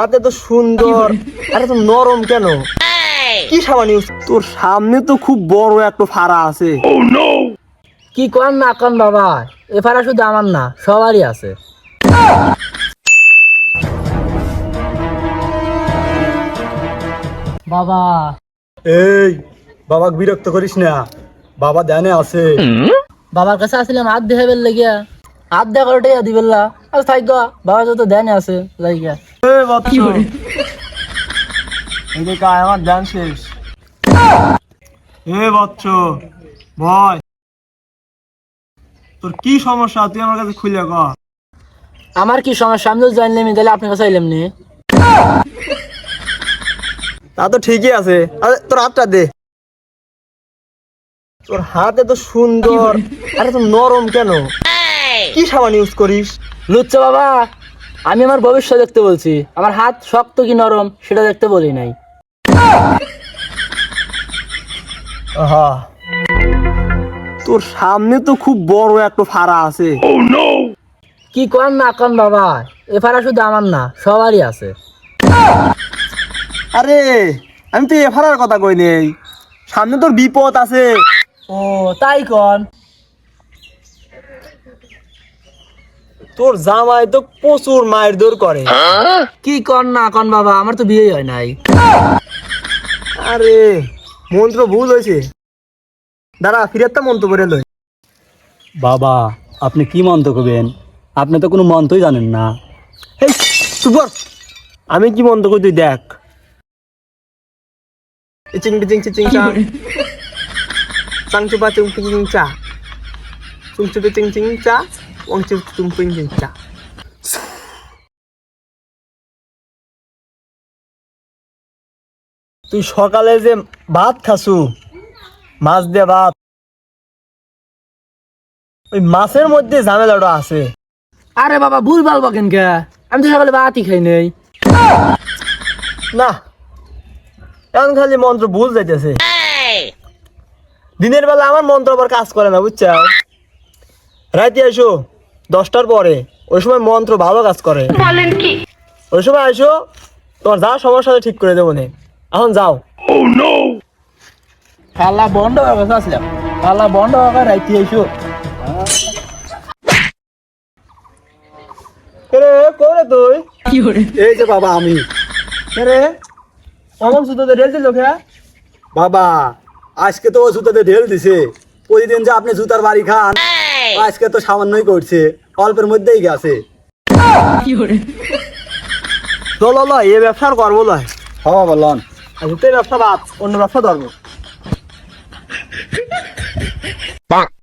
হাতে তো সুন্দর। আরে তো নরম কেন? কি সাবান ইউজ তোর সামনে তো খুব বড় একটা ফাড়া আছে। কি কন না কন বাবা এ ফারা শুধু আমার না সবারই আছে। বাবা। এই বাবাকে বিরক্ত করিস না। বাবা ধ্যানে আছে। বাবার কাছে আসছিলাম হাত দেখে বেল লেগিয়া। হাত দেখা ওটাই দি বেললা আর থাক বাবা যত দেন আছে বাচ্চা এদিকে আয়, আমার ধ্যান শেষ। এ বচ্চ ভয় তোর কি সমস্যা? তুই আমার কাছে খুলে ক। আমার কি সমস্যা? আমি তো জানলাম তাহলে আপনার কাছে আইলাম নি। তা তো ঠিকই আছে। আরে তোর হাতটা দে। তোর হাতে তো সুন্দর। আরে তো নরম কেন? কি সাবান ইউজ করিস? লুচ্চা বাবা! আমি আমার ভবিষ্যৎ দেখতে বলছি। আমার হাত শক্ত কি নরম সেটা দেখতে বলি নাই। তোর সামনে তো খুব বড় একটা ফাড়া আছে। কি কন না কন বাবা? এ ফারা শুধু আমার না সবারই আছে। আরে আমি তো এফারার কথা কই নেই। সামনে তোর বিপদ আছে। ও তাই কন? তোর জামাই তো প্রচুর মায়ের দৌড় করে। কি কন না কন বাবা আমার তো বিয়ে হয় নাই। আরে মন্ত্র ভুল হয়েছে। দাঁড়া ফিরাত্তা মন্ত্র করে লই। বাবা আপনি কি মন্ত্র করবেন? আপনি তো কোনো মন্ত্রই জানেন না। এই আমি কি মন্ত্র করি তুই দেখ। চিং পিচিং চিচিং চা চাং। চুপা চুং পিচিং চা। চুং চুপি চিং চিং চা। ওং চুপ চুং পিং চিং চা তুই সকালে যে ভাত খাসু মাছ দিয়ে ভাত ওই মাছের মধ্যে ঝামেলাটা আছে। আরে বাবা ভুল ভালো বকেন কে? আমি তো সকালে ভাতই খাই নাই। না এখন খালি মন্ত্র ভুল যাইতেছে। দিনের বেলা আমার মন্ত্র আবার কাজ করে না বুঝছ রাতে এসো দশটার পরে। ওই সময় মন্ত্র ভালো কাজ করে। ওই সময় এসো তোমার যা সমস্যা ঠিক করে দেবো নে। এখন যাও। খালা বন্ধ হয়ে গেছে আসলাম খালা বন্ধ গেছে রাইতে এসো রে করে তুই? এই যে বাবা আমি। রে অমন সুতোতে ঢেল দিল খেয়া বাবা আজকে তো ও জুতাতে ঢেল দিছে। প্রতিদিন যে আপনি জুতার বাড়ি খান। আজকে তো সামান্যই করছে অল্পের মধ্যেই গেছে। লো লো লো এ ব্যবসা আর করব লয়। হওয়া বললাম তুই ব্যবসা বাদ অন্য ব্যবসা ধরবো।